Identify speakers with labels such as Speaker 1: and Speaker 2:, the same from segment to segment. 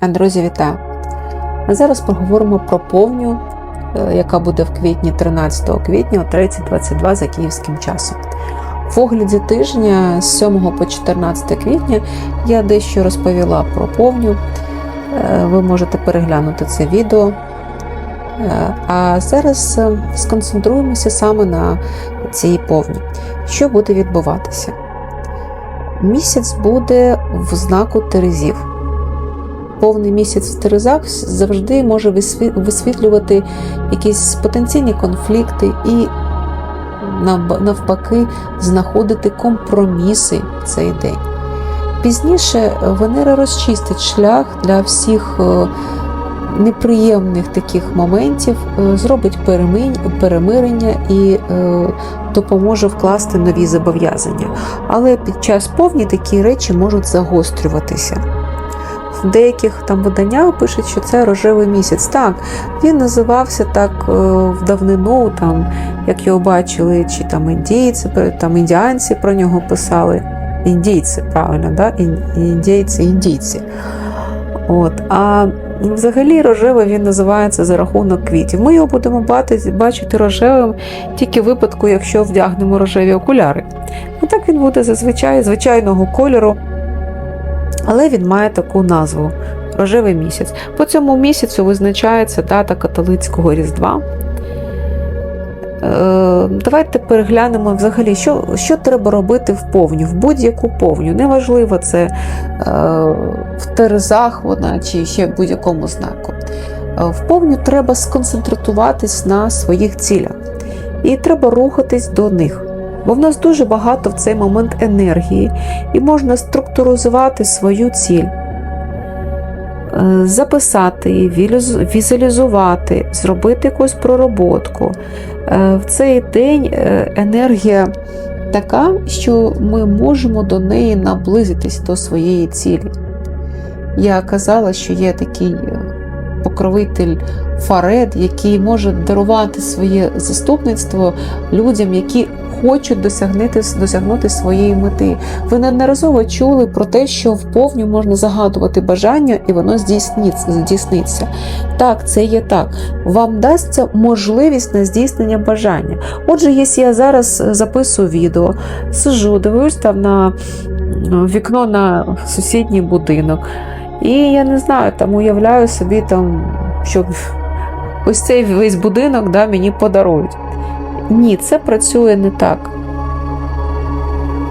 Speaker 1: Друзі, вітаю! А зараз поговоримо про повню, е, яка буде в квітні 13 квітня о 30.22 за київським часом. В огляді тижня з 7 по 14 квітня я дещо розповіла про повню. Е, Ви можете переглянути це відео. Е, А зараз е, сконцентруємося саме на цій повні. Що буде відбуватися? Місяць буде в знаку Терезів повний місяць в Терезах завжди може висвітлювати якісь потенційні конфлікти і навпаки знаходити компроміси в цей день. Пізніше Венера розчистить шлях для всіх неприємних таких моментів, зробить перемирення і допоможе вкласти нові зобов'язання. Але під час повні такі речі можуть загострюватися в деяких там виданнях пишуть, що це рожевий місяць. Так, він називався так е, в давнину, там, як його бачили, чи там індійці, там індіанці про нього писали. Індійці, правильно, да? індійці, індійці. От. А взагалі рожевий він називається за рахунок квітів. Ми його будемо бачити рожевим тільки в випадку, якщо вдягнемо рожеві окуляри. Ну Так він буде зазвичай звичайного кольору але він має таку назву рожевий місяць. По цьому місяцю визначається дата католицького Різдва. Е, давайте переглянемо взагалі, що що треба робити в повню, в будь-яку повню. Неважливо, це е, в терезах вона чи ще в будь-якому знаку. Е, в повню треба сконцентруватись на своїх цілях. І треба рухатись до них бо в нас дуже багато в цей момент енергії, і можна структуризувати свою ціль, е, записати, візуалізувати, зробити якусь пророботку. Е, в цей день е, енергія така, що ми можемо до неї наблизитись до своєї цілі. Я казала, що є такий покровитель Фаред, який може дарувати своє заступництво людям, які хочуть досягнути досягнути своєї мети. Ви неодноразово чули про те, що вповню можна загадувати бажання, і воно здійсниться. Так, це є так. Вам дасться можливість на здійснення бажання. Отже, якщо я зараз записую відео, сижу, дивлюсь там на вікно на сусідній будинок. І я не знаю, там уявляю собі, там, що ось цей весь будинок да, мені подарують. Ні, це працює не так.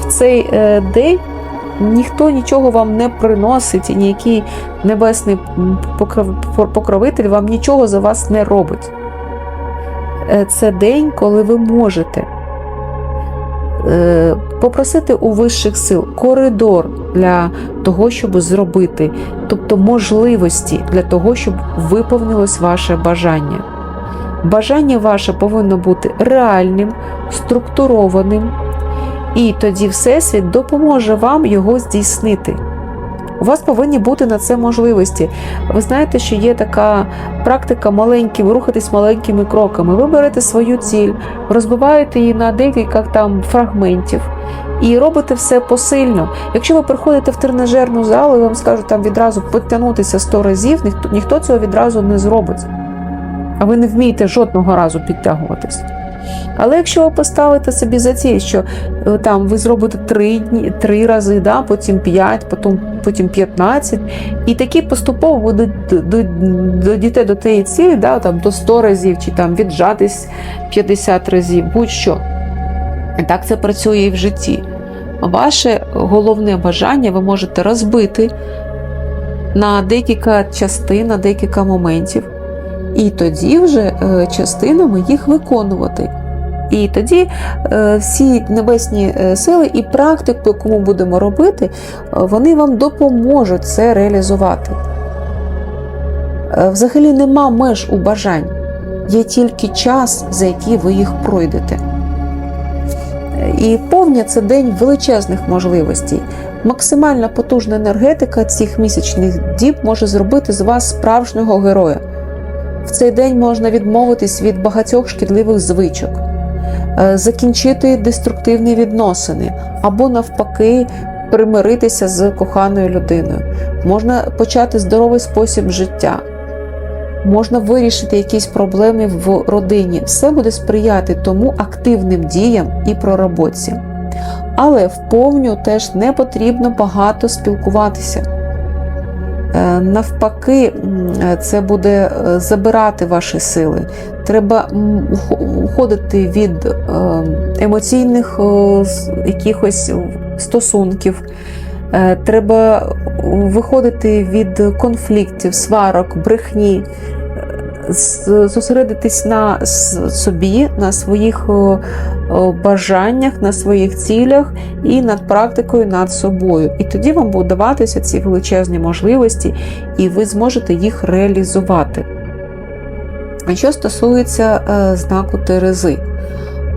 Speaker 1: В цей е, день ніхто нічого вам не приносить, і ніякий небесний покровитель вам нічого за вас не робить. Е, це день, коли ви можете е, попросити у вищих сил коридор для того, щоб зробити, тобто можливості для того, щоб виповнилось ваше бажання. Бажання ваше повинно бути реальним, структурованим, і тоді Всесвіт допоможе вам його здійснити. У вас повинні бути на це можливості. Ви знаєте, що є така практика маленьким, рухатись маленькими кроками. Ви берете свою ціль, розбиваєте її на декілька там фрагментів і робите все посильно. Якщо ви приходите в тренажерну залу і вам скажуть там відразу підтягнутися 100 разів, ніхто, цього відразу не зробить а ви не вмієте жодного разу підтягуватись. Але якщо ви поставите собі за ціль, що е, там ви зробите 3 дні, 3 рази, да, потім 5, потім потім 15, і такі поступово будуть дійти до тієї цілі, да, там, до 100 разів, чи там віджатись 50 разів, будь-що. Так це працює і в житті. Ваше головне бажання ви можете розбити на декілька частин, на декілька моментів і тоді вже е, частинами їх виконувати. І тоді е, всі небесні е, сили і практику, яку ми будемо робити, вони вам допоможуть це реалізувати. Взагалі нема меж у бажань, є тільки час, за який ви їх пройдете. І повня це день величезних можливостей. Максимальна потужна енергетика цих місячних діб може зробити з вас справжнього героя. В цей день можна відмовитись від багатьох шкідливих звичок, е, закінчити деструктивні відносини або, навпаки, примиритися з коханою людиною, можна почати здоровий спосіб життя, можна вирішити якісь проблеми в родині. Все буде сприяти тому активним діям і пророботці. Але в повню теж не потрібно багато спілкуватися. Е, Навпаки, це буде е, забирати ваші сили. Треба уходити від е, емоційних е, якихось стосунків. Е, Треба виходити від конфліктів, сварок, брехні, е, зосередитись на собі, на своїх бажаннях, на своїх цілях і над практикою над собою. І тоді вам будуть даватися ці величезні можливості, і ви зможете їх реалізувати. А що стосується е, знаку Терези,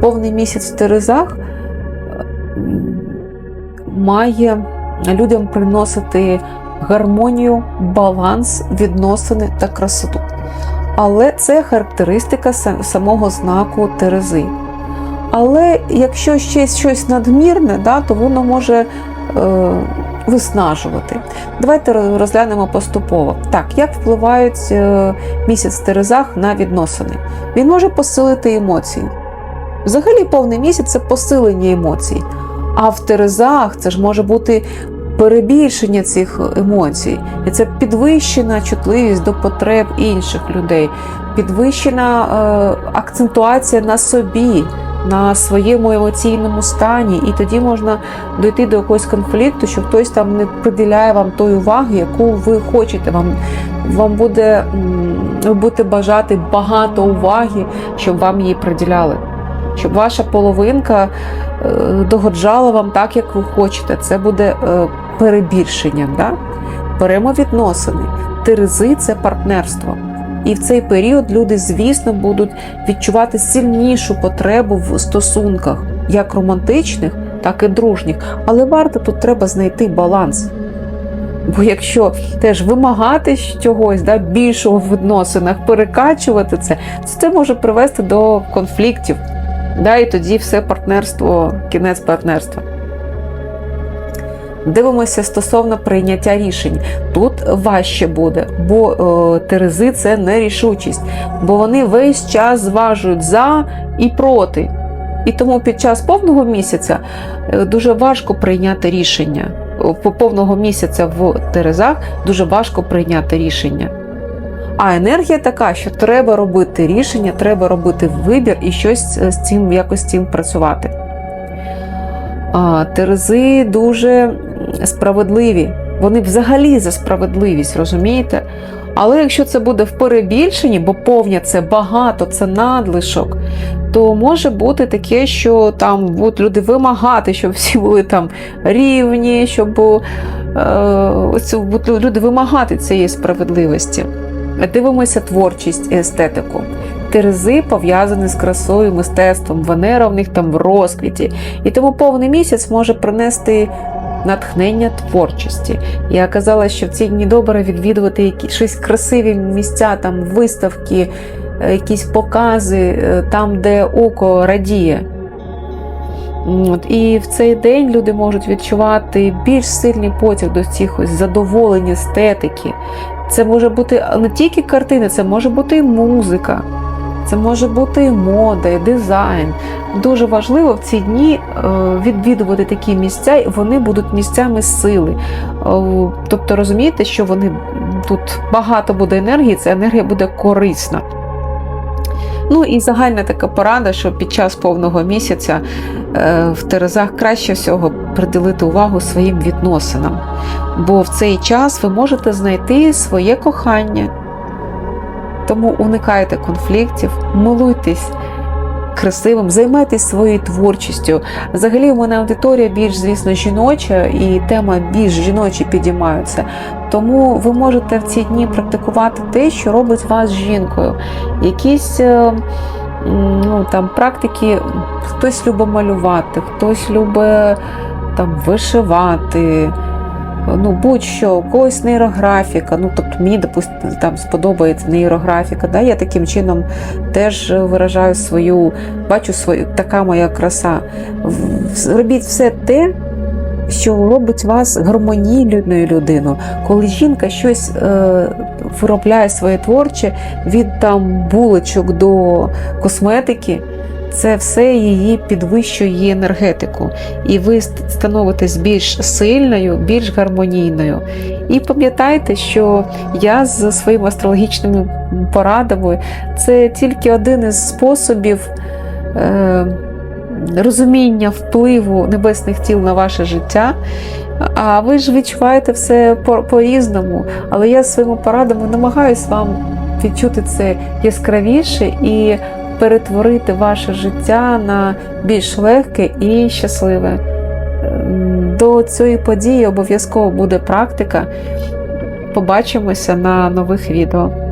Speaker 1: повний місяць в Терезах е, має людям приносити гармонію, баланс, відносини та красоту. Але це характеристика самого знаку Терези. Але якщо ще щось надмірне, да, то воно може е, виснажувати. Давайте розглянемо поступово. Так, як впливають е, місяць в Терезах на відносини? Він може посилити емоції. Взагалі, повний місяць це посилення емоцій. А в Терезах це ж може бути перебільшення цих емоцій. І це підвищена чутливість до потреб інших людей, підвищена е, акцентуація на собі, на своєму емоційному стані. І тоді можна дойти до якогось конфлікту, що хтось там не приділяє вам тої уваги, яку ви хочете. Вам, вам буде, ви бажати багато уваги, щоб вам її приділяли. Щоб ваша половинка е, догоджала вам так, як ви хочете. Це буде е, перебільшенням. Да? Беремо відносини. Терези це партнерство. І в цей період люди, звісно, будуть відчувати сильнішу потребу в стосунках, як романтичних, так і дружніх. Але варто тут треба знайти баланс. Бо якщо теж вимагати чогось да, більшого в відносинах, перекачувати це, то це може привести до конфліктів. Да, і тоді все партнерство, кінець партнерства. Дивимося стосовно прийняття рішень. Тут важче буде, бо е, терези це нерішучість, бо вони весь час зважують за і проти. І тому під час повного місяця е, дуже важко прийняти рішення. По повного місяця в терезах дуже важко прийняти рішення. А енергія така, що треба робити рішення, треба робити вибір і щось з цим якось з цим працювати. Терези дуже справедливі. Вони взагалі за справедливість, розумієте? Але якщо це буде в перебільшенні, бо повня це багато, це надлишок, то може бути таке, що там будуть люди вимагати, щоб всі були там рівні, щоб е, будуть люди вимагати цієї справедливості. Дивимося творчість і естетику. Терези пов'язані з красою, мистецтвом, Венера в них там в розквіті. І тому повний місяць може принести натхнення творчості. Я казала, що в ці дні добре відвідувати якісь красиві місця, там виставки, е, якісь покази, е, там, де око радіє. От, І в цей день люди можуть відчувати більш сильний потяг до цих ось задоволень естетики. Це може бути не тільки картини, це може бути і музика, це може бути мода, і дизайн. Дуже важливо в ці дні е, відвідувати такі місця, і вони будуть місцями сили. Е, Тобто розумієте, що вони тут багато буде енергії, ця енергія буде корисна. Ну і загальна така порада, що під час повного місяця е, в Терезах краще всього приділити увагу своїм відносинам. Бо в цей час ви можете знайти своє кохання. Тому уникайте конфліктів, милуйтесь красивим, займайтесь своєю творчістю. Взагалі, у мене аудиторія більш, звісно, жіноча, і тема більш жіночі підіймаються. Тому ви можете в ці дні практикувати те, що робить вас жінкою. Якісь е, ну, там, практики, хтось любить малювати, хтось любить там, вишивати. Ну, будь-що, у когось нейрографіка. Ну, тобто мені, допустимо, там сподобається нейрографіка. Да? Я таким чином теж виражаю свою, бачу свою, така моя краса. Робіть все те, що робить вас гармонійною людиною. Коли жінка щось е, виробляє своє творче від там булочок до косметики, це все її підвищує енергетику. І ви становитесь більш сильною, більш гармонійною. І пам'ятайте, що я з своїми астрологічними порадами це тільки один із способів. Е, розуміння впливу небесних тіл на ваше життя. А ви ж відчуваєте все по- по-різному. Але я своїми порадами намагаюсь вам відчути це яскравіше і перетворити ваше життя на більш легке і щасливе. Ем, До цієї події обов'язково буде практика. Побачимося на нових відео.